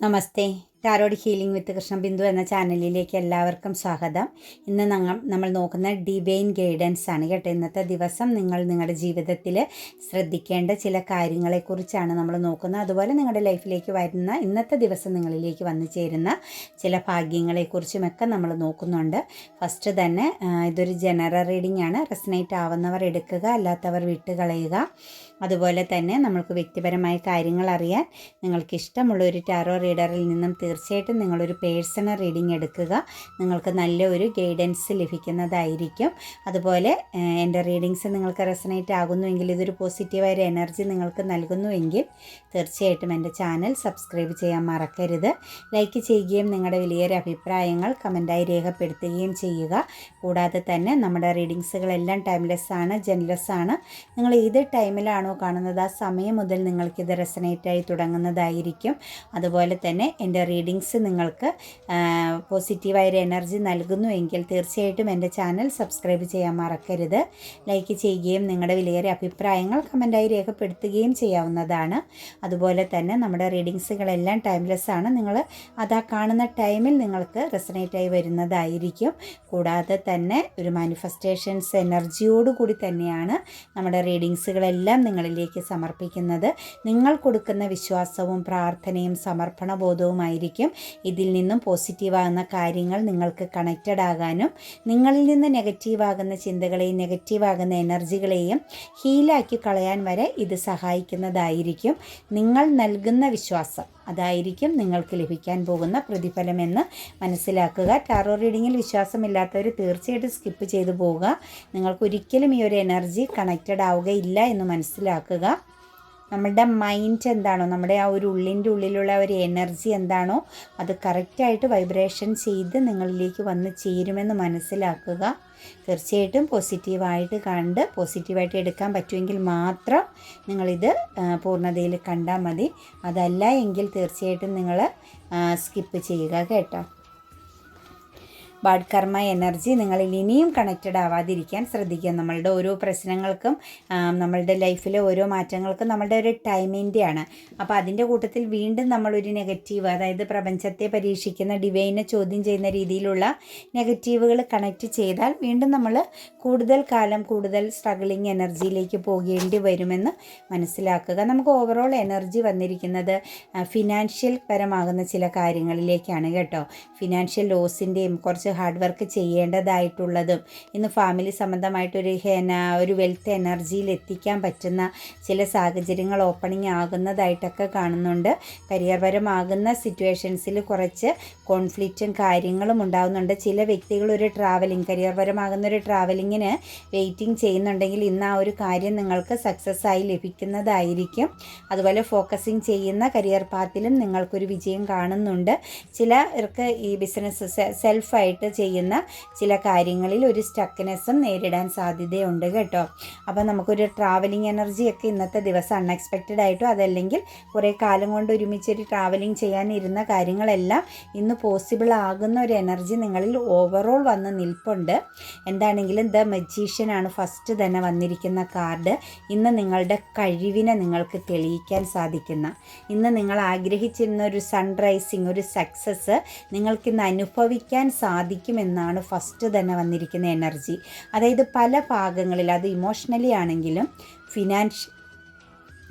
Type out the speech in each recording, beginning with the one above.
Namaste. Tarot healing with Krishna Bindu എന്ന ചാനലിലേക്ക് എല്ലാവർക്കും സ്വാഗതം. ഇന്ന് ഞങ്ങൾ നമ്മൾ നോക്കുന്ന ഡിവൈൻ ഗൈഡൻസ് ആണ് കേട്ടോ. ഇന്നത്തെ ദിവസം നിങ്ങൾ നിങ്ങളുടെ ജീവിതത്തിൽ ശ്രദ്ധിക്കേണ്ട ചില കാര്യങ്ങളെക്കുറിച്ചാണ് നമ്മൾ നോക്കുന്നത്. അതുപോലെ നിങ്ങളുടെ ലൈഫിലേക്ക് വരുന്ന ഇന്നത്തെ ദിവസം നിങ്ങളിലേക്ക് വന്നു ചേരുന്ന ചില ഭാഗ്യങ്ങളെക്കുറിച്ചുമൊക്കെ നമ്മൾ നോക്കുന്നുണ്ട്. ഫസ്റ്റ് തന്നെ ഇതൊരു ജനറൽ റീഡിംഗ് ആണ്. റെസനേറ്റ് ആവുന്നവർ എടുക്കുക അല്ലാത്തവർ വിട്ടുകളയുക. അതുപോലെ തന്നെ നമ്മൾക്ക് വ്യക്തിപരമായ കാര്യങ്ങൾ അറിയാൻ നിങ്ങൾക്ക് ഇഷ്ടമുള്ള ഒരു ടാരോ റീഡറിൽ നിന്നും തീർച്ചയായിട്ടും നിങ്ങളൊരു പേഴ്സണൽ റീഡിംഗ് എടുക്കുക. നിങ്ങൾക്ക് നല്ലൊരു ഗൈഡൻസ് ലഭിക്കുന്നതായിരിക്കും. അതുപോലെ എന്റെ റീഡിങ്സ് നിങ്ങൾക്ക് റെസനേറ്റ് ആകുന്നുവെങ്കിൽ ഇതൊരു പോസിറ്റീവായ ഒരു എനർജി നിങ്ങൾക്ക് നൽകുന്നുവെങ്കിൽ തീർച്ചയായിട്ടും എന്റെ ചാനൽ സബ്സ്ക്രൈബ് ചെയ്യാൻ മറക്കരുത്. ലൈക്ക് ചെയ്യുകയും നിങ്ങളുടെ വലിയൊരു അഭിപ്രായങ്ങൾ കമന്റായി രേഖപ്പെടുത്തുകയും ചെയ്യുക. കൂടാതെ തന്നെ നമ്മുടെ റീഡിങ്സുകളെല്ലാം ടൈംലെസ് ആണ് ജെൻലെസ് ആണ് നിങ്ങൾ ഏത് ടൈമിലാണോ കാണുന്നത് ആ സമയം മുതൽ നിങ്ങൾക്കിത് റെസനേറ്റായി തുടങ്ങുന്നതായിരിക്കും. അതുപോലെ തന്നെ എന്റെ റീഡിങ്സ് നിങ്ങൾക്ക് പോസിറ്റീവായൊരു എനർജി നൽകുന്നു എങ്കിൽ തീർച്ചയായിട്ടും എന്റെ ചാനൽ സബ്സ്ക്രൈബ് ചെയ്യാൻ മറക്കരുത്. ലൈക്ക് ചെയ്യുകയും നിങ്ങളുടെ വിലയേറിയ അഭിപ്രായങ്ങൾ കമന്റായി രേഖപ്പെടുത്തുകയും ചെയ്യാവുന്നതാണ്. അതുപോലെ തന്നെ നമ്മുടെ റീഡിങ്സുകളെല്ലാം ടൈംലെസ് ആണ് നിങ്ങൾ അതാ കാണുന്ന ടൈമിൽ നിങ്ങൾക്ക് റെസനേറ്റായി വരുന്നതായിരിക്കും. കൂടാതെ തന്നെ ഒരു മാനിഫെസ്റ്റേഷൻസ് എനർജിയോടുകൂടി തന്നെയാണ് നമ്മുടെ റീഡിങ്സുകളെല്ലാം നിങ്ങളിലേക്ക് സമർപ്പിക്കുന്നത്. നിങ്ങൾ കൊടുക്കുന്ന വിശ്വാസവും പ്രാർത്ഥനയും സമർപ്പണ ബോധവുമായിരിക്കും ഇതിൽ നിന്നും പോസിറ്റീവാകുന്ന കാര്യങ്ങൾ നിങ്ങൾക്ക് കണക്റ്റഡ് ആകാനും നിങ്ങളിൽ നിന്ന് നെഗറ്റീവാകുന്ന ചിന്തകളെയും നെഗറ്റീവാകുന്ന എനർജികളെയും ഹീലാക്കി കളയാൻ വരെ ഇത് സഹായിക്കുന്നതായിരിക്കും. നിങ്ങൾ നൽകുന്ന വിശ്വാസം അതായിരിക്കും നിങ്ങൾക്ക് ലഭിക്കാൻ പോകുന്ന പ്രതിഫലമെന്ന് മനസ്സിലാക്കുക. ടാറോ റീഡിങ്ങിൽ വിശ്വാസമില്ലാത്തവർ തീർച്ചയായിട്ടും സ്കിപ്പ് ചെയ്തു പോവുക. നിങ്ങൾക്കൊരിക്കലും ഈ ഒരു എനർജി കണക്റ്റഡ് ആവുകയില്ല എന്ന് മനസ്സിലാക്കുക. നമ്മളുടെ മൈൻഡ് എന്താണോ നമ്മുടെ ആ ഒരു ഉള്ളിന്റെ ഉള്ളിലുള്ള ഒരു എനർജി എന്താണോ അത് കറക്റ്റായിട്ട് വൈബ്രേഷൻ ചെയ്ത് നിങ്ങളിലേക്ക് വന്ന് ചേരുമെന്ന് മനസ്സിലാക്കുക. തീർച്ചയായിട്ടും പോസിറ്റീവായിട്ട് കണ്ട് പോസിറ്റീവായിട്ട് എടുക്കാൻ പറ്റുമെങ്കിൽ മാത്രം നിങ്ങളിത് പൂർണതയിൽ കണ്ടാൽ മതി. അതല്ല എങ്കിൽ തീർച്ചയായിട്ടും നിങ്ങൾ സ്കിപ്പ് ചെയ്യുക കേട്ടോ. ബാഡ് കർമ്മ എനർജി നിങ്ങളിൽ ഇനിയും കണക്റ്റഡ് ആവാതിരിക്കാൻ ശ്രദ്ധിക്കുക. നമ്മളുടെ ഓരോ പ്രശ്നങ്ങൾക്കും നമ്മളുടെ ലൈഫിലെ ഓരോ മാറ്റങ്ങൾക്കും നമ്മളുടെ ഒരു ടൈമിന്റെയാണ് അപ്പോൾ അതിന്റെ കൂട്ടത്തിൽ വീണ്ടും നമ്മളൊരു നെഗറ്റീവ് അതായത് പ്രപഞ്ചത്തെ പരീക്ഷിക്കുന്ന ഡിവൈനെ ചോദ്യം ചെയ്യുന്ന രീതിയിലുള്ള നെഗറ്റീവുകൾ കണക്റ്റ് ചെയ്താൽ വീണ്ടും നമ്മൾ കൂടുതൽ കാലം കൂടുതൽ സ്ട്രഗിളിങ് എനർജിയിലേക്ക് പോകേണ്ടി വരുമെന്ന് മനസ്സിലാക്കുക. നമുക്ക് ഓവറോൾ എനർജി വന്നിരിക്കുന്നത് ഫിനാൻഷ്യൽ പരമാകുന്ന ചില കാര്യങ്ങളിലേക്കാണ് കേട്ടോ. ഫിനാൻഷ്യൽ ലോസിന്റെയും കുറച്ച് ഹാർഡ് വർക്ക് ചെയ്യേണ്ടതായിട്ടുള്ളതും. ഇന്ന് ഫാമിലി സംബന്ധമായിട്ടൊരു ഹെന ഒരു വെൽത്ത് എനർജിയിൽ എത്തിക്കാൻ പറ്റുന്ന ചില സാഹചര്യങ്ങൾ ഓപ്പണിംഗ് ആകുന്നതായിട്ടൊക്കെ കാണുന്നുണ്ട്. കരിയർപരമാകുന്ന സിറ്റുവേഷൻസിൽ കുറച്ച് കോൺഫ്ലിക്റ്റും കാര്യങ്ങളും ഉണ്ടാകുന്നുണ്ട് ചില വ്യക്തികൾ ഒരു ട്രാവലിംഗ് കരിയർപരമാകുന്ന ഒരു ട്രാവലിങ്ങിന് വെയിറ്റിംഗ് ചെയ്യുന്നുണ്ടെങ്കിൽ ഇന്ന് ആ ഒരു കാര്യം നിങ്ങൾക്ക് സക്സസ് ആയി ലഭിക്കുന്നതായിരിക്കും. അതുപോലെ ഫോക്കസിങ് ചെയ്യുന്ന കരിയർ പാത്തിലും നിങ്ങൾക്കൊരു വിജയം കാണുന്നുണ്ട്. ചിലർക്ക് ഈ ബിസിനസ് സെൽഫായിട്ട് ചെയ്യുന്ന ചില കാര്യങ്ങളിൽ ഒരു സ്റ്റക്നെസ്സും നേരിടാൻ സാധ്യതയുണ്ട് കേട്ടോ. അപ്പോൾ നമുക്കൊരു ട്രാവലിംഗ് എനർജിയൊക്കെ ഇന്നത്തെ ദിവസം അൺഎക്സ്പെക്റ്റഡ് ആയിട്ടോ അതല്ലെങ്കിൽ കുറേ കാലം കൊണ്ട് ഒരുമിച്ചൊരു ട്രാവലിംഗ് ചെയ്യാനിരുന്ന കാര്യങ്ങളെല്ലാം ഇന്ന് പോസിബിൾ ആകുന്ന ഒരു എനർജി നിങ്ങളിൽ ഓവറോൾ വന്ന് നിൽപ്പുണ്ട്. എന്താണെങ്കിലും ദ മജീഷ്യനാണ് ഫസ്റ്റ് തന്നെ വന്നിരിക്കുന്ന കാർഡ് ഇന്ന് നിങ്ങളുടെ കഴിവിനെ നിങ്ങൾക്ക് തെളിയിക്കാൻ സാധിക്കുന്ന. ഇന്ന് നിങ്ങൾ ആഗ്രഹിച്ചിരുന്ന ഒരു സൺറൈസിങ് ഒരു സക്സസ് നിങ്ങൾക്കിന്ന് അനുഭവിക്കാൻ സാധിക്കുമെന്നാണ് ഫസ്റ്റ് തന്നെ വന്നിരിക്കുന്ന എനർജി അതായത് പല ഭാഗങ്ങളിൽ അത് ഇമോഷണലി ആണെങ്കിലും ഫിനാൻഷ്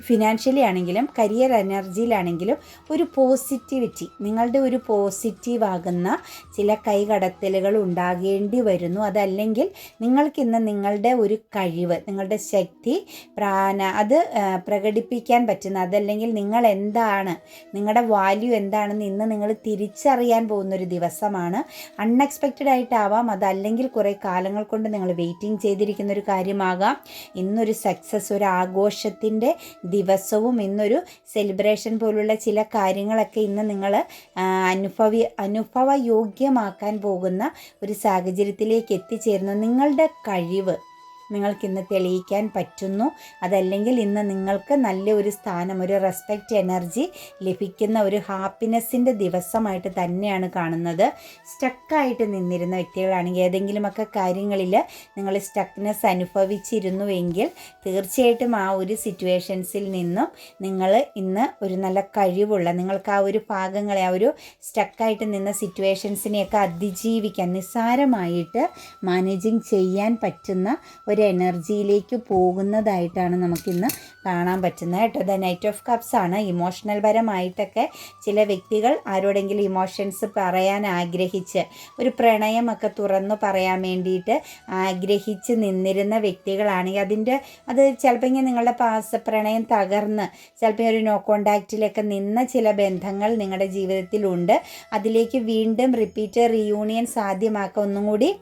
ഫിനാൻഷ്യലി ആണെങ്കിലും കരിയർ എനർജിയിലാണെങ്കിലും ഒരു പോസിറ്റിവിറ്റി നിങ്ങളുടെ ഒരു പോസിറ്റീവ് ആകുന്ന ചില കൈകടത്തലുകൾ ഉണ്ടാകേണ്ടി വരുന്നു. അതല്ലെങ്കിൽ നിങ്ങൾക്കിന്ന് നിങ്ങളുടെ ഒരു കഴിവ് നിങ്ങളുടെ ശക്തി പ്രാണ അത് പ്രകടിപ്പിക്കാൻ പറ്റുന്ന അതല്ലെങ്കിൽ നിങ്ങൾ എന്താണ് നിങ്ങളുടെ വാല്യൂ എന്താണെന്ന് ഇന്ന് നിങ്ങൾ തിരിച്ചറിയാൻ പോകുന്നൊരു ദിവസമാണ്. അൺഎക്സ്പെക്റ്റഡ് ആയിട്ടാവാം അതല്ലെങ്കിൽ കുറേ കാലങ്ങൾ കൊണ്ട് നിങ്ങൾ വെയിറ്റിംഗ് ചെയ്തിരിക്കുന്ന ഒരു കാര്യമാകാം. ഇന്നൊരു സക്സസ് ഒരു ആഘോഷത്തിന്റെ ദിവസവും ഇന്നൊരു സെലിബ്രേഷൻ പോലുള്ള ചില കാര്യങ്ങളൊക്കെ ഇന്ന് നിങ്ങൾ അനുഭവ അനുഭവയോഗ്യമാക്കാൻ പോകുന്ന ഒരു സാഹചര്യത്തിലേക്ക് എത്തിച്ചേരുന്നു. നിങ്ങളുടെ കഴിവ് നിങ്ങൾക്ക് ഇന്ന് തെളിയിക്കാൻ പറ്റുന്നു. അതല്ലെങ്കിൽ ഇന്ന് നിങ്ങൾക്ക് നല്ല ഒരു സ്ഥാനം ഒരു റെസ്പെക്റ്റ് എനർജി ലഭിക്കുന്ന ഒരു ഹാപ്പിനെസ്സിന്റെ ദിവസമായിട്ട് തന്നെയാണ് കാണുന്നത്. സ്റ്റക്കായിട്ട് നിന്നിരുന്ന വ്യക്തികളാണെങ്കിൽ ഏതെങ്കിലുമൊക്കെ കാര്യങ്ങളിൽ നിങ്ങൾ സ്റ്റക്നെസ് അനുഭവിച്ചിരുന്നുവെങ്കിൽ തീർച്ചയായിട്ടും ആ ഒരു സിറ്റുവേഷൻസിൽ നിന്നും നിങ്ങൾ ഇന്ന് ഒരു നല്ല കഴിവുള്ള നിങ്ങൾക്ക് ആ ഒരു ഭാഗങ്ങളെ ആ ഒരു സ്റ്റക്കായിട്ട് നിന്ന സിറ്റുവേഷൻസിനെയൊക്കെ അതിജീവിക്കാൻ നിസ്സാരമായിട്ട് മാനേജിങ് ചെയ്യാൻ പറ്റുന്ന ഒരു എനർജിയിലേക്ക് പോകുന്നതായിട്ടാണ് നമുക്കിന്ന് കാണാൻ പറ്റുന്നത് കേട്ടോ. ദ നൈറ്റ് ഓഫ് കപ്സ് ആണ്. ഇമോഷണൽ പരമായിട്ടൊക്കെ ചില വ്യക്തികൾ ആരോടെങ്കിലും ഇമോഷൻസ് പറയാൻ ആഗ്രഹിച്ച് ഒരു പ്രണയമൊക്കെ തുറന്നു പറയാൻ വേണ്ടിയിട്ട് ആഗ്രഹിച്ച് നിന്നിരുന്ന വ്യക്തികളാണെങ്കിൽ അതിന്റെ അത് ചിലപ്പോൾ ഇങ്ങനെ നിങ്ങളുടെ പാസ് പ്രണയം തകർന്ന് ചിലപ്പോൾ ഒരു നോ കോണ്ടാക്റ്റിലൊക്കെ നിന്ന ചില ബന്ധങ്ങൾ നിങ്ങളുടെ ജീവിതത്തിലുണ്ട്. അതിലേക്ക് വീണ്ടും റിപ്പീറ്റ് റീയൂണിയൻ സാധ്യമാക്കുക ഒന്നും കൂടി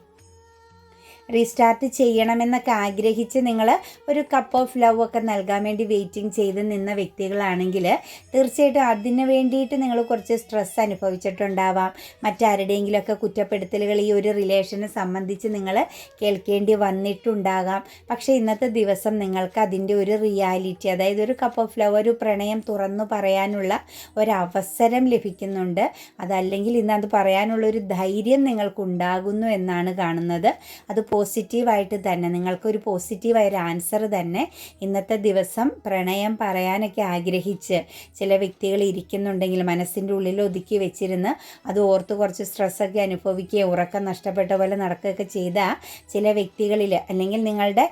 റീസ്റ്റാർട്ട് ചെയ്യണമെന്നൊക്കെ ആഗ്രഹിച്ച് നിങ്ങൾ ഒരു കപ്പ് ഓഫ് ലവ് ഒക്കെ നൽകാൻ വേണ്ടി വെയിറ്റിംഗ് ചെയ്ത് നിന്ന വ്യക്തികളാണെങ്കിൽ തീർച്ചയായിട്ടും അതിന് വേണ്ടിയിട്ട് നിങ്ങൾ കുറച്ച് സ്ട്രെസ് അനുഭവിച്ചിട്ടുണ്ടാവാം. മറ്റാരുടെയെങ്കിലുമൊക്കെ കുറ്റപ്പെടുത്തലുകൾ ഈ ഒരു റിലേഷനെ സംബന്ധിച്ച് നിങ്ങൾ കേൾക്കേണ്ടി വന്നിട്ടുണ്ടാകാം. പക്ഷേ ഇന്നത്തെ ദിവസം നിങ്ങൾക്ക് അതിന്റെ ഒരു റിയാലിറ്റി അതായത് ഒരു കപ്പ് ഓഫ് ലവ് ഒരു പ്രണയം തുറന്നു പറയാനുള്ള ഒരവസരം ലഭിക്കുന്നുണ്ട്. അതല്ലെങ്കിൽ ഇന്ന് അത് പറയാനുള്ള ഒരു ധൈര്യം നിങ്ങൾക്കുണ്ടാകുന്നു എന്നാണ് കാണുന്നത്. അത് പോസിറ്റീവായിട്ട് തന്നെ നിങ്ങൾക്കൊരു പോസിറ്റീവായ ഒരു ആൻസർ തന്നെ ഇന്നത്തെ ദിവസം പ്രണയം പറയാനൊക്കെ ആഗ്രഹിച്ച് ചില വ്യക്തികൾ ഇരിക്കുന്നുണ്ടെങ്കിൽ മനസ്സിന്റെ ഉള്ളിൽ ഒതുക്കി വെച്ചിരുന്ന് അത് ഓർത്ത് കുറച്ച് സ്ട്രെസ്സൊക്കെ അനുഭവിക്കുകയും ഉറക്കം നഷ്ടപ്പെട്ട പോലെ നടക്കുകയൊക്കെ ചെയ്ത ചില വ്യക്തികളിൽ അല്ലെങ്കിൽ നിങ്ങളുടെ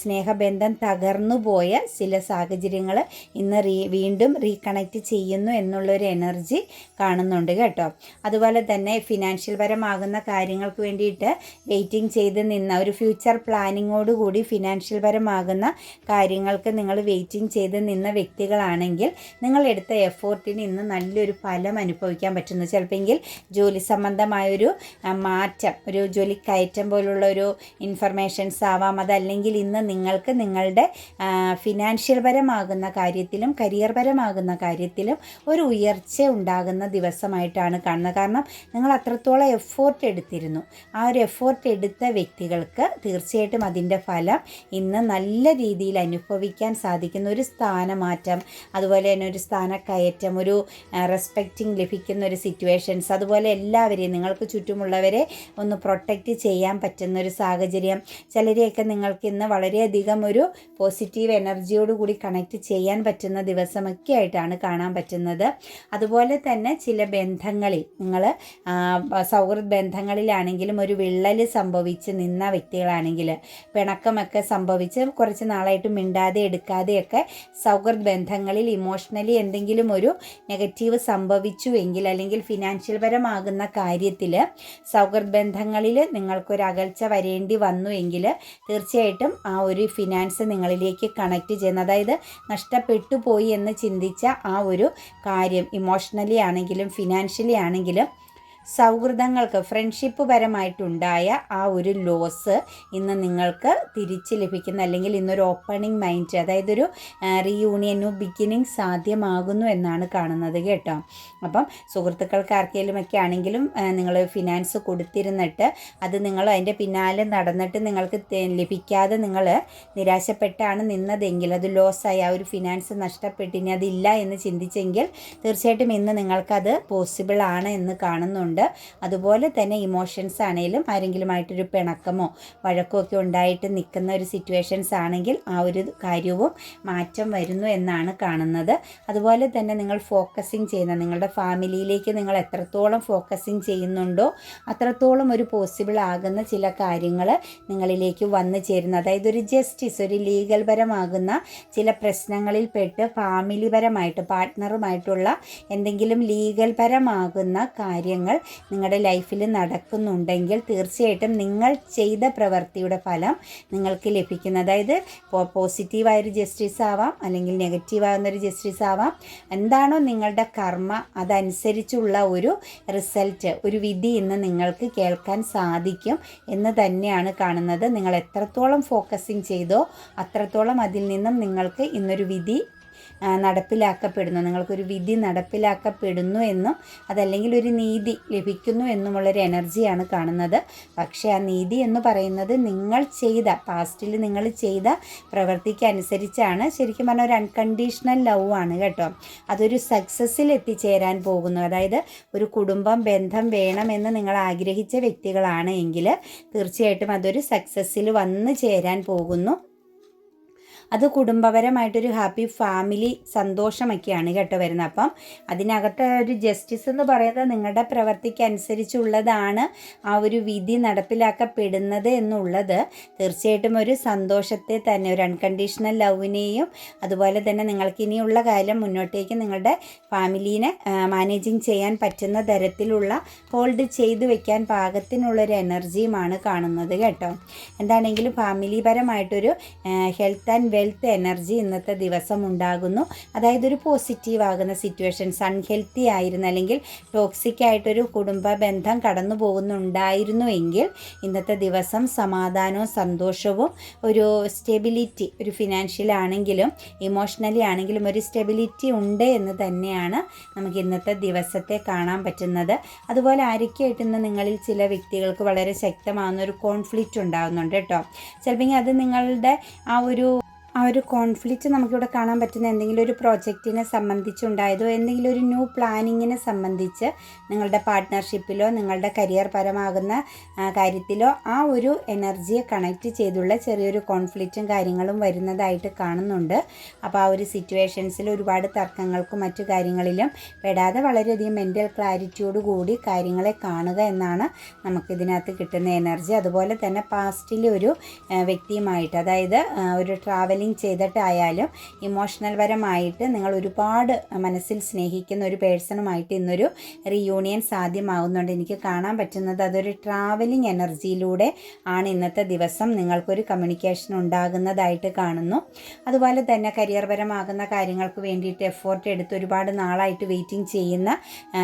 സ്നേഹബന്ധം തകർന്നു പോയ ചില സാഹചര്യങ്ങൾ ഇന്ന് റീ വീണ്ടും റീകണക്റ്റ് ചെയ്യുന്നു എന്നുള്ളൊരു എനർജി കാണുന്നുണ്ട് കേട്ടോ. അതുപോലെ തന്നെ ഫിനാൻഷ്യൽ പരമാകുന്ന കാര്യങ്ങൾക്ക് വേണ്ടിയിട്ട് വെയിറ്റിംഗ് ചെയ്ത് നിന്ന ഒരു ഫ്യൂച്ചർ പ്ലാനിങ്ങോട് കൂടി ഫിനാൻഷ്യൽ പരമാകുന്ന കാര്യങ്ങൾക്ക് നിങ്ങൾ വെയിറ്റിംഗ് ചെയ്ത് നിന്ന വ്യക്തികളാണെങ്കിൽ നിങ്ങൾ എടുത്ത എഫോർട്ടിന് ഇന്ന് നല്ലൊരു ഫലം അനുഭവിക്കാൻ പറ്റുന്നു. ചിലപ്പോൾ ജോലി സംബന്ധമായൊരു മാറ്റം ഒരു ജോലി കയറ്റം പോലുള്ള ഒരു ഇൻഫർമേഷൻസ് ആവാം. അതല്ലെങ്കിൽ ഇന്ന് നിങ്ങൾക്ക് നിങ്ങളുടെ ഫിനാൻഷ്യൽ പരമാകുന്ന കാര്യത്തിലും കരിയർ പരമാകുന്ന കാര്യത്തിലും ഒരു ഉയർച്ച ഉണ്ടാകുന്ന ദിവസമായിട്ടാണ് കാണുന്നത്. കാരണം നിങ്ങൾ അത്രത്തോളം എഫോർട്ട് എടുത്തിരുന്നു. ആ ഒരു എഫോർട്ട് എടുത്ത വ്യക്തികൾക്ക് തീർച്ചയായിട്ടും അതിന്റെ ഫലം ഇന്ന് നല്ല രീതിയിൽ അനുഭവിക്കാൻ സാധിക്കുന്ന ഒരു സ്ഥാനമാറ്റം അതുപോലെ തന്നെ ഒരു സ്ഥാനക്കയറ്റം ഒരു റെസ്പെക്റ്റിംഗ് ലഭിക്കുന്ന ഒരു സിറ്റുവേഷൻസ് അതുപോലെ എല്ലാവരെയും നിങ്ങൾക്ക് ചുറ്റുമുള്ളവരെ ഒന്ന് പ്രൊട്ടക്റ്റ് ചെയ്യാൻ പറ്റുന്ന ഒരു സാഹചര്യം. ചിലരെയൊക്കെ നിങ്ങൾക്ക് ഇന്ന് വളരെയധികം ഒരു പോസിറ്റീവ് എനർജിയോട് കൂടി കണക്ട് ചെയ്യാൻ പറ്റുന്ന ദിവസമൊക്കെ ആയിട്ടാണ് കാണാൻ പറ്റുന്നത്. അതുപോലെ തന്നെ ചില ബന്ധങ്ങളിൽ നിങ്ങൾ സൗഹൃദ ബന്ധങ്ങളിലാണെങ്കിലും ഒരു വിള്ളൽ സംഭവിച്ച് നിന്ന വ്യക്തികളാണെങ്കിൽ പിണക്കമൊക്കെ സംഭവിച്ച് കുറച്ച് നാളായിട്ട് മിണ്ടാതെ എടുക്കാതെയൊക്കെ സൗഹൃദ ബന്ധങ്ങളിൽ ഇമോഷണലി എന്തെങ്കിലും ഒരു നെഗറ്റീവ് സംഭവിച്ചുവെങ്കിൽ അല്ലെങ്കിൽ ഫിനാൻഷ്യൽ പരമാകുന്ന കാര്യത്തിൽ സൗഹൃദ ബന്ധങ്ങളിൽ നിങ്ങൾക്കൊരു അകൽച്ച വരേണ്ടി വന്നു എങ്കിൽ തീർച്ചയായിട്ടും ആ ഒരു ഫിനാൻസ് നിങ്ങളിലേക്ക് കണക്ട് ചെയ്യുന്ന അതായത് നഷ്ടപ്പെട്ടു പോയി എന്ന് ചിന്തിച്ച ആ ഒരു കാര്യം ഇമോഷണലി ആണെങ്കിലും ഫിനാൻഷ്യലി ആണെങ്കിലും സൗഹൃദങ്ങൾക്ക് ഫ്രണ്ട്ഷിപ്പ് പരമായിട്ടുണ്ടായ ആ ഒരു ലോസ് ഇന്ന് നിങ്ങൾക്ക് തിരിച്ച് ലഭിക്കുന്ന അല്ലെങ്കിൽ ഇന്നൊരു ഓപ്പണിംഗ് മൈൻഡ് അതായത് ഒരു റീയൂണിയനു ബിഗിനിങ് സാധ്യമാകുന്നു എന്നാണ് കാണുന്നത് കേട്ടോ. അപ്പം സുഹൃത്തുക്കൾക്ക് ആർക്കെങ്കിലും ഒക്കെ ആണെങ്കിലും നിങ്ങൾ ഫിനാൻസ് കൊടുത്തിരുന്നിട്ട് അത് നിങ്ങൾ അതിന്റെ പിന്നാലെ നടന്നിട്ട് നിങ്ങൾക്ക് ലഭിക്കാതെ നിങ്ങൾ നിരാശപ്പെട്ടാണ് നിന്നതെങ്കിൽ അത് ലോസായി ആ ഒരു ഫിനാൻസ് നഷ്ടപ്പെട്ടിനി അതില്ല എന്ന് ചിന്തിച്ചെങ്കിൽ തീർച്ചയായിട്ടും ഇന്ന് നിങ്ങൾക്കത് പോസിബിൾ ആണ് എന്ന് കാണുന്നുണ്ട്. ഉണ്ട്. അതുപോലെ തന്നെ ഇമോഷൻസ് ആണെങ്കിലും ആരെങ്കിലുമായിട്ടൊരു പിണക്കമോ വഴക്കോ ഒക്കെ ഉണ്ടായിട്ട് നിൽക്കുന്ന ഒരു സിറ്റുവേഷൻസ് ആണെങ്കിൽ ആ ഒരു കാര്യവും മാറ്റം വരുന്നു എന്നാണ് കാണുന്നത്. അതുപോലെ തന്നെ നിങ്ങൾ ഫോക്കസിങ് ചെയ്യുന്ന നിങ്ങളുടെ ഫാമിലിയിലേക്ക് നിങ്ങൾ എത്രത്തോളം ഫോക്കസിങ് ചെയ്യുന്നുണ്ടോ അത്രത്തോളം ഒരു പോസിബിൾ ആകുന്ന ചില കാര്യങ്ങൾ നിങ്ങളിലേക്ക് വന്നു ചേരുന്നു. അതായത് ഒരു ജസ്റ്റിസ് ഒരു ലീഗൽ പരമാകുന്ന ചില പ്രശ്നങ്ങളിൽ പെട്ട് ഫാമിലി പരമായിട്ട് പാർട്ട്ണറുമായിട്ടുള്ള എന്തെങ്കിലും ലീഗൽ പരമാകുന്ന കാര്യങ്ങൾ നിങ്ങളുടെ ലൈഫിൽ നടക്കുന്നുണ്ടെങ്കിൽ തീർച്ചയായിട്ടും നിങ്ങൾ ചെയ്ത പ്രവൃത്തിയുടെ ഫലം നിങ്ങൾക്ക് ലഭിക്കുന്ന. അതായത് പോസിറ്റീവായൊരു ജസ്റ്റിസ് ആവാം അല്ലെങ്കിൽ നെഗറ്റീവാകുന്നൊരു ജസ്റ്റിസ് ആവാം. എന്താണോ നിങ്ങളുടെ കർമ്മ അതനുസരിച്ചുള്ള ഒരു റിസൾട്ട് ഒരു വിധി ഇന്ന് നിങ്ങൾക്ക് കേൾക്കാൻ സാധിക്കും എന്ന് തന്നെയാണ് കാണുന്നത്. നിങ്ങൾ എത്രത്തോളം ഫോക്കസിങ് ചെയ്തോ അത്രത്തോളം അതിൽ നിന്നും നിങ്ങൾക്ക് ഇന്നൊരു വിധി നടപ്പിലാക്കപ്പെടുന്നു. നിങ്ങൾക്കൊരു വിധി നടപ്പിലാക്കപ്പെടുന്നു എന്നും അതല്ലെങ്കിൽ ഒരു നീതി ലഭിക്കുന്നു എന്നുമുള്ളൊരു എനർജിയാണ് കാണുന്നത്. പക്ഷേ ആ നീതി എന്ന് പറയുന്നത് നിങ്ങൾ ചെയ്ത പാസ്റ്റിൽ നിങ്ങൾ ചെയ്ത പ്രവൃത്തിക്ക് അനുസരിച്ചാണ്. ശരിക്കും പറഞ്ഞാൽ ഒരു അൺകണ്ടീഷണൽ ലവ് ആണ് കേട്ടോ. അതൊരു സക്സസ്സിൽ എത്തിച്ചേരാൻ പോകുന്നു. അതായത് ഒരു കുടുംബം ബന്ധം വേണമെന്ന് നിങ്ങൾ ആഗ്രഹിച്ച വ്യക്തികളാണ് എങ്കിൽ തീർച്ചയായിട്ടും അതൊരു സക്സസ്സിൽ വന്നു ചേരാൻ പോകുന്നു. അത് കുടുംബപരമായിട്ടൊരു ഹാപ്പി ഫാമിലി സന്തോഷമൊക്കെയാണ് കേട്ടോ വരുന്നത്. അപ്പം അതിനകത്തെ ഒരു ജസ്റ്റിസ് എന്ന് പറയുന്നത് നിങ്ങളുടെ പ്രവർത്തിക്ക് അനുസരിച്ചുള്ളതാണ് ആ ഒരു വിധി നടപ്പിലാക്കപ്പെടുന്നത് എന്നുള്ളത്. തീർച്ചയായിട്ടും ഒരു സന്തോഷത്തെ തന്നെ ഒരു അൺകണ്ടീഷണൽ ലവിനെയും അതുപോലെ തന്നെ നിങ്ങൾക്ക് ഇനിയുള്ള കാലം മുന്നോട്ടേക്ക് നിങ്ങളുടെ ഫാമിലീനെ മാനേജിങ് ചെയ്യാൻ പറ്റുന്ന തരത്തിലുള്ള ഹോൾഡ് ചെയ്തു വെക്കാൻ പാകത്തിനുള്ളൊരു എനർജിയുമാണ് കാണുന്നത് കേട്ടോ. എന്താണെങ്കിലും ഫാമിലിപരമായിട്ടൊരു ഹെൽത്ത് ആൻഡ് വെൽത്ത് എനർജി ഇന്നത്തെ ദിവസം ഉണ്ടാകുന്നു. അതായത് ഒരു പോസിറ്റീവ് ആകുന്ന സിറ്റുവേഷൻസ് അൺഹെൽത്തി ആയിരുന്ന അല്ലെങ്കിൽ ടോക്സിക് ആയിട്ടൊരു കുടുംബ ബന്ധം കടന്നു പോകുന്നുണ്ടായിരുന്നു എങ്കിൽ ഇന്നത്തെ ദിവസം സമാധാനവും സന്തോഷവും ഒരു സ്റ്റെബിലിറ്റി ഒരു ഫിനാൻഷ്യൽ ആണെങ്കിലും ഇമോഷണലി ആണെങ്കിലും ഒരു സ്റ്റെബിലിറ്റി ഉണ്ട് എന്ന് തന്നെയാണ് നമുക്ക് ഇന്നത്തെ ദിവസത്തെ കാണാൻ പറ്റുന്നത്. അതുപോലെ ആരൊക്കെയായിട്ട് ഇന്ന് നിങ്ങളിൽ ചില വ്യക്തികൾക്ക് വളരെ ശക്തമാകുന്ന ഒരു കോൺഫ്ലിക്റ്റ് ഉണ്ടാകുന്നുണ്ട് കേട്ടോ. ചിലപ്പോൾ അത് നിങ്ങളുടെ ആ ഒരു ആ ഒരു കോൺഫ്ലിക്റ്റ് നമുക്കിവിടെ കാണാൻ പറ്റുന്ന എന്തെങ്കിലും ഒരു പ്രോജക്റ്റിനെ സംബന്ധിച്ചുണ്ടായതോ എന്തെങ്കിലും ഒരു ന്യൂ പ്ലാനിങ്ങിനെ സംബന്ധിച്ച് നിങ്ങളുടെ പാർട്ട്ണർഷിപ്പിലോ നിങ്ങളുടെ കരിയർ പരമാകുന്ന കാര്യത്തിലോ ആ ഒരു എനർജിയെ കണക്റ്റ് ചെയ്തുള്ള ചെറിയൊരു കോൺഫ്ലിക്റ്റും കാര്യങ്ങളും വരുന്നതായിട്ട് കാണുന്നുണ്ട്. അപ്പോൾ ആ ഒരു സിറ്റുവേഷൻസിൽ ഒരുപാട് തർക്കങ്ങൾക്കും മറ്റു കാര്യങ്ങളിലും പെടാതെ വളരെയധികം മെന്റൽ ക്ലാരിറ്റിയോട് കൂടി കാര്യങ്ങളെ കാണുക എന്നാണ് നമുക്കിതിനകത്ത് കിട്ടുന്ന എനർജി അതുപോലെ തന്നെ പാസ്റ്റിലെ ഒരു വ്യക്തിയുമായിട്ട് അതായത് ഒരു ട്രാവലിംഗ് ചെയ്തിട്ടായാലും ഇമോഷണൽ പരമായിട്ട് നിങ്ങൾ ഒരുപാട് മനസ്സിൽ സ്നേഹിക്കുന്ന ഒരു പേഴ്സണുമായിട്ട് ഇന്നൊരു റീയൂണിയൻ സാധ്യമാകുന്നുണ്ട് എനിക്ക് കാണാൻ പറ്റുന്നത് അതൊരു ട്രാവലിംഗ് എനർജിയിലൂടെ ആണ് ഇന്നത്തെ ദിവസം. നിങ്ങൾക്കൊരു കമ്മ്യൂണിക്കേഷൻ ഉണ്ടാകുന്നതായിട്ട് കാണുന്നു. അതുപോലെ തന്നെ കരിയർപരമാകുന്ന കാര്യങ്ങൾക്ക് വേണ്ടിയിട്ട് എഫോർട്ട് എടുത്ത് ഒരുപാട് നാളായിട്ട് വെയിറ്റിംഗ് ചെയ്യുന്ന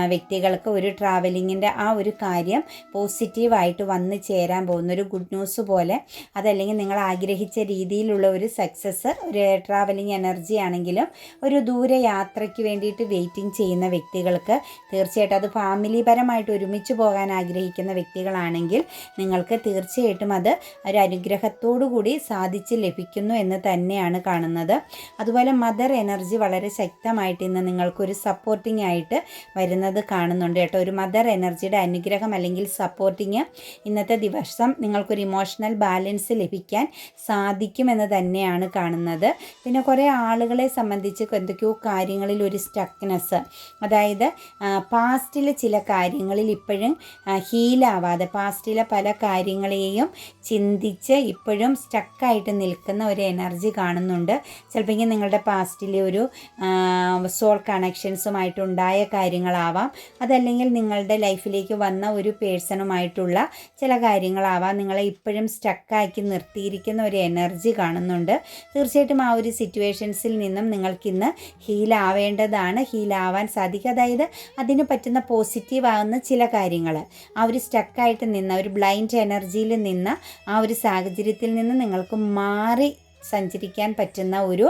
വ്യക്തികൾക്ക് ഒരു ട്രാവലിങ്ങിന്റെ ആ ഒരു കാര്യം പോസിറ്റീവായിട്ട് വന്നു ചേരാൻ പോകുന്ന ഒരു ഗുഡ് ന്യൂസ് പോലെ അതല്ലെങ്കിൽ നിങ്ങൾ ആഗ്രഹിച്ച രീതിയിലുള്ള ഒരു സക്സസ് ഒരു ട്രാവലിംഗ് എനർജി ആണെങ്കിലും ഒരു ദൂരെ യാത്രയ്ക്ക് വേണ്ടിയിട്ട് വെയിറ്റിംഗ് ചെയ്യുന്ന വ്യക്തികൾക്ക് തീർച്ചയായിട്ടും അത് ഫാമിലി പരമായിട്ട് ഒരുമിച്ച് പോകാൻ ആഗ്രഹിക്കുന്ന വ്യക്തികളാണെങ്കിൽ നിങ്ങൾക്ക് തീർച്ചയായിട്ടും അത് ഒരു അനുഗ്രഹത്തോടു കൂടി സാധിച്ച് ലഭിക്കുന്നു എന്ന് തന്നെയാണ് കാണുന്നത്. അതുപോലെ മദർ എനർജി വളരെ ശക്തമായിട്ട് ഇന്ന് നിങ്ങൾക്കൊരു സപ്പോർട്ടിംഗ് ആയിട്ട് വരുന്നത് കാണുന്നുണ്ട് കേട്ടോ. ഒരു മദർ എനർജിയുടെ അനുഗ്രഹം അല്ലെങ്കിൽ സപ്പോർട്ടിങ് ഇന്നത്തെ ദിവസം നിങ്ങൾക്കൊരു ഇമോഷണൽ ബാലൻസ് ലഭിക്കാൻ സാധിക്കുമെന്ന് തന്നെയാണ് കാണുന്നത്. പിന്നെ കുറേ ആളുകളെ സംബന്ധിച്ച് എന്തൊക്കെയോ കാര്യങ്ങളിൽ ഒരു സ്റ്റക്നെസ് അതായത് പാസ്റ്റിലെ ചില കാര്യങ്ങളിൽ ഇപ്പോഴും ഹീലാവാതെ പാസ്റ്റിലെ പല കാര്യങ്ങളെയും ചിന്തിച്ച് ഇപ്പോഴും സ്റ്റക്കായിട്ട് നിൽക്കുന്ന ഒരു എനർജി കാണുന്നുണ്ട്. ചിലപ്പോൾ നിങ്ങളുടെ പാസ്റ്റിലെ ഒരു സോൾ കണക്ഷൻസുമായിട്ടുണ്ടായ കാര്യങ്ങളാവാം. അതല്ലെങ്കിൽ നിങ്ങളുടെ ലൈഫിലേക്ക് വന്ന ഒരു പേഴ്സണുമായിട്ടുള്ള ചില കാര്യങ്ങളാവാം. നിങ്ങളെ ഇപ്പോഴും സ്റ്റക്കാക്കി നിർത്തിയിരിക്കുന്ന ഒരു എനർജി കാണുന്നുണ്ട്. തീർച്ചയായിട്ടും ആ ഒരു സിറ്റുവേഷൻസിൽ നിന്നും നിങ്ങൾക്കിന്ന് ഹീലാവേണ്ടതാണ് ഹീലാവാൻ സാധിക്കുക അതായത് അതിന് പറ്റുന്ന പോസിറ്റീവ് ആകുന്ന ചില കാര്യങ്ങൾ ആ ഒരു സ്റ്റക്കായിട്ട് നിന്ന് ഒരു ബ്ലൈൻഡ് എനർജിയിൽ നിന്ന് ആ ഒരു സാഹചര്യത്തിൽ നിന്ന് നിങ്ങൾക്ക് മാറി സഞ്ചരിക്കാൻ പറ്റുന്ന ഒരു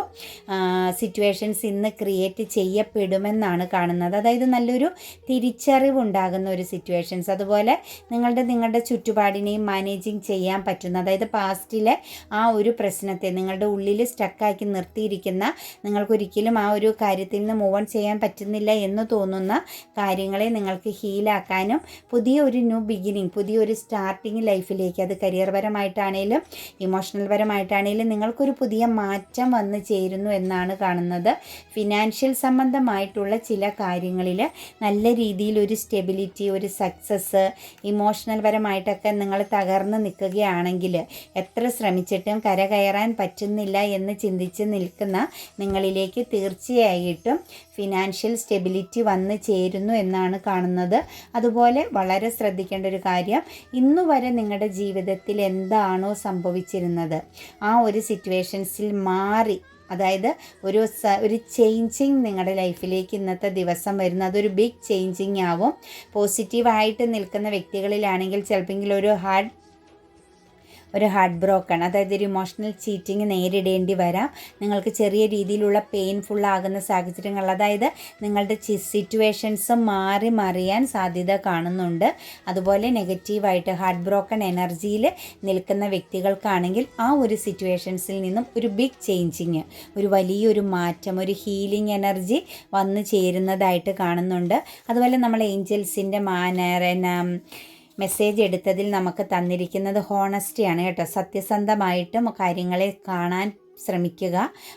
സിറ്റുവേഷൻസ് ഇന്ന് ക്രിയേറ്റ് ചെയ്യപ്പെടുമെന്നാണ് കാണുന്നത്. അതായത് നല്ലൊരു തിരിച്ചറിവുണ്ടാകുന്ന ഒരു സിറ്റുവേഷൻസ് അതുപോലെ നിങ്ങളുടെ നിങ്ങളുടെ ചുറ്റുപാടിനെയും മാനേജിങ് ചെയ്യാൻ പറ്റുന്ന അതായത് പാസ്റ്റിലെ ആ ഒരു പ്രശ്നത്തെ നിങ്ങളുടെ ഉള്ളിൽ സ്റ്റക്കാക്കി നിർത്തിയിരിക്കുന്ന നിങ്ങൾക്കൊരിക്കലും ആ ഒരു കാര്യത്തിൽ നിന്ന് മൂവ് ഓൺ ചെയ്യാൻ പറ്റുന്നില്ല എന്ന് തോന്നുന്ന കാര്യങ്ങളെ നിങ്ങൾക്ക് ഹീലാക്കാനും പുതിയ ഒരു ന്യൂ ബിഗിനിങ് പുതിയൊരു സ്റ്റാർട്ടിങ് ലൈഫിലേക്ക് അത് കരിയർ പരമായിട്ടാണേലും ഇമോഷണൽ പരമായിട്ടാണേലും നിങ്ങൾക്കൊരു പുതിയ മാറ്റം വന്നു ചേരുന്നു എന്നാണ് കാണുന്നത്. ഫിനാൻഷ്യൽ സംബന്ധമായിട്ടുള്ള ചില കാര്യങ്ങളിൽ നല്ല രീതിയിൽ ഒരു സ്റ്റെബിലിറ്റി ഒരു സക്സസ് ഇമോഷണൽ പരമായിട്ടൊക്കെ നിങ്ങൾ തകർന്ന് നിൽക്കുകയാണെങ്കിൽ എത്ര ശ്രമിച്ചിട്ടും കരകയറാൻ പറ്റുന്നില്ല എന്ന് ചിന്തിച്ച് നിൽക്കുന്ന നിങ്ങളിലേക്ക് തീർച്ചയായിട്ടും ഫിനാൻഷ്യൽ സ്റ്റെബിലിറ്റി വന്ന് ചേരുന്നു എന്നാണ് കാണുന്നത്. അതുപോലെ വളരെ ശ്രദ്ധിക്കേണ്ട ഒരു കാര്യം ഇന്നു വരെ നിങ്ങളുടെ ജീവിതത്തിൽ എന്താണോ സംഭവിച്ചിരുന്നത്? ആ ഒരു സിറ്റുവേഷൻസിൽ മാറി അതായത് ഒരു ഒരു ചേഞ്ചിങ് നിങ്ങളുടെ ലൈഫിലേക്ക് ഇന്നത്തെ ദിവസം വരുന്നത് അതൊരു ബിഗ് ചേഞ്ചിങ് ആവും. പോസിറ്റീവായിട്ട് നിൽക്കുന്ന വ്യക്തികളിലാണെങ്കിൽ ചിലപ്പോൾ ഒരു ഹാർഡ് ഒരു ഹാർട്ട് ബ്രോക്കൺ അതായത് ഒരു ഇമോഷണൽ ചീറ്റിംഗ് നേരിടേണ്ടി വരാം. നിങ്ങൾക്ക് ചെറിയ രീതിയിലുള്ള പെയിൻഫുൾ ആകുന്ന സാഹചര്യങ്ങൾ അതായത് നിങ്ങളുടെ ചി സിറ്റുവേഷൻസ് മാറി മറിയാൻ സാധ്യത കാണുന്നുണ്ട്. അതുപോലെ നെഗറ്റീവായിട്ട് ഹാർട്ട് ബ്രോക്കൺ എനർജിയിൽ നിൽക്കുന്ന വ്യക്തികൾക്കാണെങ്കിൽ ആ ഒരു സിറ്റുവേഷൻസിൽ നിന്നും ഒരു ബിഗ് ചേഞ്ചിങ് ഒരു വലിയൊരു മാറ്റം ഒരു ഹീലിംഗ് എനർജി വന്നു ചേരുന്നതായിട്ട് കാണുന്നുണ്ട്. അതുപോലെ നമ്മൾ ഏഞ്ചൽസിന്റെ മാനർ മെസ്സേജ് എടുത്തതിൽ നമുക്ക് തന്നിരിക്കുന്നത് ഹോണസ്റ്റിയാണ് കേട്ടോ. സത്യസന്ധമായിട്ടും കാര്യങ്ങളെ കാണാൻ ശ്രമിക്കുക.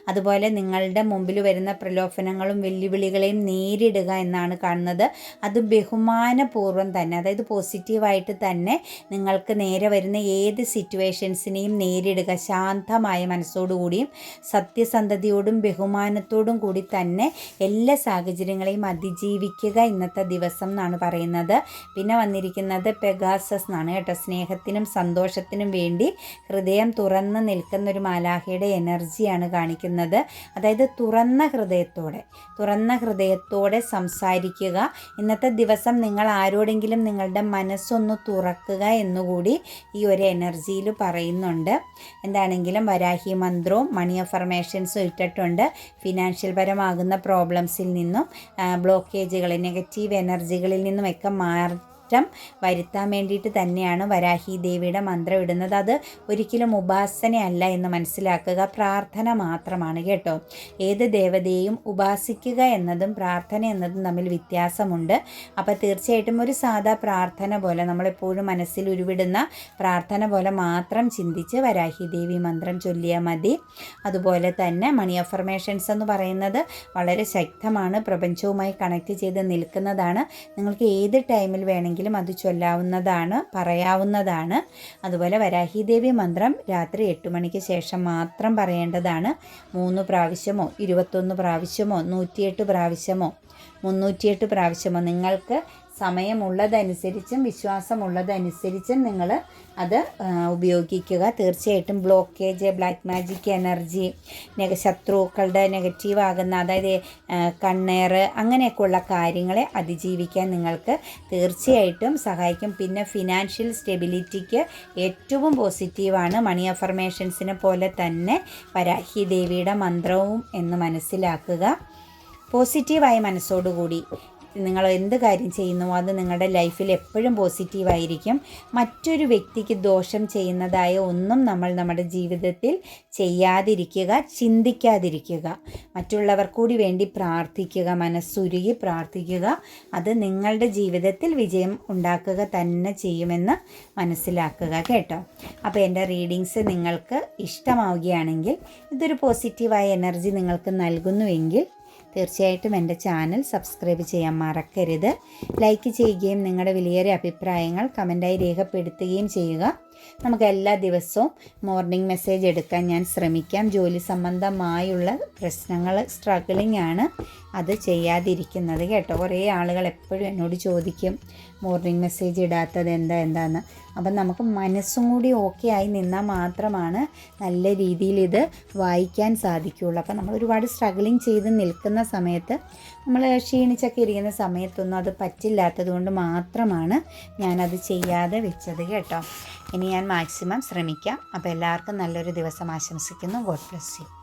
അതുപോലെ നിങ്ങളുടെ മുമ്പിൽ വരുന്ന പ്രലോഭനങ്ങളും വെല്ലുവിളികളെയും നേരിടുക എന്നാണ് കാണുന്നത്. അത് ബഹുമാനപൂർവം തന്നെ അതായത് പോസിറ്റീവായിട്ട് തന്നെ നിങ്ങൾക്ക് നേരെ വരുന്ന ഏത് സിറ്റുവേഷൻസിനെയും നേരിടുക. ശാന്തമായ മനസ്സോടുകൂടിയും സത്യസന്ധതയോടും ബഹുമാനത്തോടും കൂടി തന്നെ എല്ലാ സാഹചര്യങ്ങളെയും അതിജീവിക്കുക ഇന്നത്തെ ദിവസം എന്നാണ് പറയുന്നത്. പിന്നെ വന്നിരിക്കുന്നത് പെഗാസസ് എന്നാണ് കേട്ടോ. സ്നേഹത്തിനും സന്തോഷത്തിനും വേണ്ടി ഹൃദയം തുറന്ന് നിൽക്കുന്ന ഒരു മാലാഹയുടെ എനർജിയാണ് കാണിക്കുന്നത്. അതായത് തുറന്ന ഹൃദയത്തോടെ തുറന്ന ഹൃദയത്തോടെ സംസാരിക്കുക. ഇന്നത്തെ ദിവസം നിങ്ങൾ ആരോടെങ്കിലും നിങ്ങളുടെ മനസ്സൊന്ന് തുറക്കുക എന്നുകൂടി ഈ ഒരു എനർജിയിൽ പറയുന്നുണ്ട്. എന്താണെങ്കിലും വരാഹി മന്ത്രവും മണി അഫർമേഷൻസും ഇട്ടിട്ടുണ്ട്. ഫിനാൻഷ്യൽ പരമാകുന്ന പ്രോബ്ലംസിൽ നിന്നും ബ്ലോക്കേജുകൾ നെഗറ്റീവ് എനർജികളിൽ നിന്നും നിന്നുമൊക്കെ മാറി മാറ്റം വരുത്താൻ വേണ്ടിയിട്ട് തന്നെയാണ് വരാഹി ദേവിയുടെ മന്ത്രം ഇടുന്നത്. അത് ഒരിക്കലും ഉപാസനയല്ല എന്ന് മനസ്സിലാക്കുക പ്രാർത്ഥന മാത്രമാണ് കേട്ടോ. ഏത് ദേവതയെയും ഉപാസിക്കുക എന്നതും പ്രാർത്ഥന എന്നതും തമ്മിൽ വ്യത്യാസമുണ്ട്. അപ്പോൾ തീർച്ചയായിട്ടും ഒരു സാധാ പ്രാർത്ഥന പോലെ നമ്മളെപ്പോഴും മനസ്സിൽ ഉരുവിടുന്ന പ്രാർത്ഥന പോലെ മാത്രം ചിന്തിച്ച് വരാഹി ദേവി മന്ത്രം ചൊല്ലിയാൽ മതി. അതുപോലെ തന്നെ മണി അഫർമേഷൻസ് എന്ന് പറയുന്നത് വളരെ ശക്തമാണ് പ്രപഞ്ചവുമായി കണക്ട് ചെയ്ത് നിൽക്കുന്നതാണ്. നിങ്ങൾക്ക് ഏത് ടൈമിൽ വേണമെങ്കിലും വേണമെങ്കിലും അത് ചൊല്ലാവുന്നതാണ് പറയാവുന്നതാണ്. അതുപോലെ വരാഹിദേവി മന്ത്രം രാത്രി എട്ട് മണിക്ക് ശേഷം മാത്രം പറയേണ്ടതാണ്. മൂന്ന് പ്രാവശ്യമോ ഇരുപത്തൊന്ന് പ്രാവശ്യമോ നൂറ്റിയെട്ട് പ്രാവശ്യമോ മുന്നൂറ്റിയെട്ട് പ്രാവശ്യമോ നിങ്ങൾക്ക് സമയമുള്ളതനുസരിച്ചും വിശ്വാസമുള്ളതനുസരിച്ചും നിങ്ങൾ അത് ഉപയോഗിക്കുക. തീർച്ചയായിട്ടും ബ്ലോക്കേജ് ബ്ലാക്ക് മാജിക് എനർജി നെഗ ശത്രുക്കളുടെ നെഗറ്റീവ് ആകുന്ന അതായത് കണ്ണേർ അങ്ങനെയൊക്കെയുള്ള കാര്യങ്ങളെ അതിജീവിക്കാൻ നിങ്ങൾക്ക് തീർച്ചയായിട്ടും സഹായിക്കും. പിന്നെ ഫിനാൻഷ്യൽ സ്റ്റെബിലിറ്റിക്ക് ഏറ്റവും പോസിറ്റീവാണ് മണി അഫർമേഷൻസിനെ പോലെ തന്നെ വരാഹി ദേവിയുടെ മന്ത്രവും എന്ന് മനസ്സിലാക്കുക. പോസിറ്റീവായ മനസ്സോടുകൂടി. നിങ്ങൾ എന്ത് കാര്യം ചെയ്യുന്നു അത് നിങ്ങളുടെ ലൈഫിൽ എപ്പോഴും പോസിറ്റീവായിരിക്കും മറ്റൊരു വ്യക്തിക്ക് ദോഷം ചെയ്യുന്നതായ ഒന്നും നമ്മൾ നമ്മുടെ ജീവിതത്തിൽ ചെയ്യാതിരിക്കുക ചിന്തിക്കാതിരിക്കുക. മറ്റുള്ളവർ കൂടി വേണ്ടി പ്രാർത്ഥിക്കുക മനസ്സുരുകി പ്രാർത്ഥിക്കുക അത് നിങ്ങളുടെ ജീവിതത്തിൽ വിജയം ഉണ്ടാക്കുക തന്നെ ചെയ്യുമെന്ന് മനസ്സിലാക്കുക കേട്ടോ. അപ്പോൾ എന്റെ റീഡിങ്സ് നിങ്ങൾക്ക് ഇഷ്ടമാവുകയാണെങ്കിൽ ഇതൊരു പോസിറ്റീവായ എനർജി നിങ്ങൾക്ക് നൽകുന്നുവെങ്കിൽ തീർച്ചയായിട്ടും എന്റെ ചാനൽ സബ്സ്ക്രൈബ് ചെയ്യാൻ മറക്കരുത്. ലൈക്ക് ചെയ്യുകയും നിങ്ങളുടെ വിലയേറിയ അഭിപ്രായങ്ങൾ കമന്റായി രേഖപ്പെടുത്തുകയും ചെയ്യുക. നമുക്ക് എല്ലാ ദിവസവും മോർണിംഗ് മെസ്സേജ് എടുക്കാൻ ഞാൻ ശ്രമിക്കാം. ജോലി സംബന്ധമായുള്ള പ്രശ്നങ്ങൾ സ്ട്രഗിളിംഗ് ആണ് അത് ചെയ്യാതിരിക്കുന്നത് കേട്ടോ. കുറേ ആളുകൾ എപ്പോഴും എന്നോട് ചോദിക്കും മോർണിംഗ് മെസ്സേജ് ഇടാത്തത് എന്താ എന്താന്ന്? അപ്പം നമുക്ക് മനസ്സും കൂടി ഓക്കെ ആയി നിന്നാൽ മാത്രമാണ് നല്ല രീതിയിൽ ഇത് വായിക്കാൻ സാധിക്കുകയുള്ളൂ. അപ്പം നമ്മൾ ഒരുപാട് സ്ട്രഗിളിങ് ചെയ്ത് നിൽക്കുന്ന സമയത്ത് നമ്മൾ ക്ഷീണിച്ചൊക്കെ ഇരിക്കുന്ന സമയത്തൊന്നും അത് പറ്റില്ലാത്തത് കൊണ്ട് മാത്രമാണ് ഞാനത് ചെയ്യാതെ വെച്ചത് കേട്ടോ. ഇനി ഞാൻ മാക്സിമം ശ്രമിക്കാം. അപ്പോൾ എല്ലാവർക്കും നല്ലൊരു ദിവസം ആശംസിക്കുന്നു. God bless you